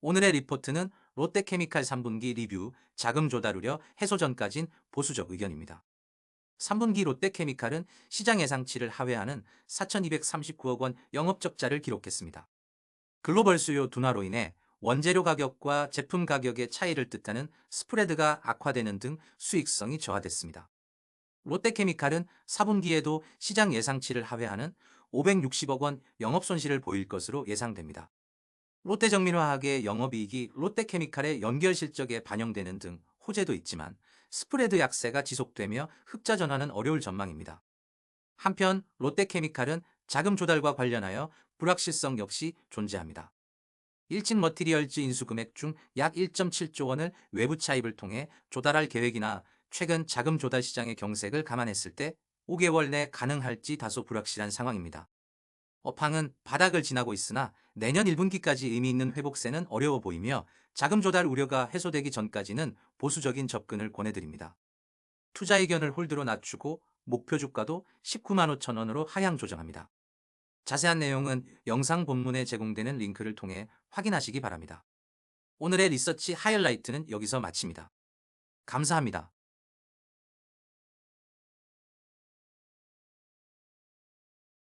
오늘의 리포트는 롯데케미칼 3분기 리뷰 자금 조달 우려 해소 전까진 보수적 의견입니다. 3분기 롯데케미칼은 시장 예상치를 하회하는 4,239억 원 영업적자를 기록했습니다. 글로벌 수요 둔화로 인해 원재료 가격과 제품 가격의 차이를 뜻하는 스프레드가 악화되는 등 수익성이 저하됐습니다. 롯데케미칼은 4분기에도 시장 예상치를 하회하는 560억 원 영업 손실을 보일 것으로 예상됩니다. 롯데정밀화학의 영업이익이 롯데케미칼의 연결 실적에 반영되는 등 호재도 있지만 스프레드 약세가 지속되며 흑자 전환은 어려울 전망입니다. 한편 롯데케미칼은 자금 조달과 관련하여 불확실성 역시 존재합니다. 일진 머티리얼즈 인수금액 중 약 1.7조 원을 외부 차입을 통해 조달할 계획이나 최근 자금 조달 시장의 경색을 감안했을 때 5개월 내 가능할지 다소 불확실한 상황입니다. 업황은 바닥을 지나고 있으나 내년 1분기까지 의미 있는 회복세는 어려워 보이며 자금 조달 우려가 해소되기 전까지는 보수적인 접근을 권해드립니다. 투자 의견을 홀드로 낮추고 목표 주가도 19만 5천 원으로 하향 조정합니다. 자세한 내용은 영상 본문에 제공되는 링크를 통해 확인하시기 바랍니다. 오늘의 리서치 하이라이트는 여기서 마칩니다. 감사합니다.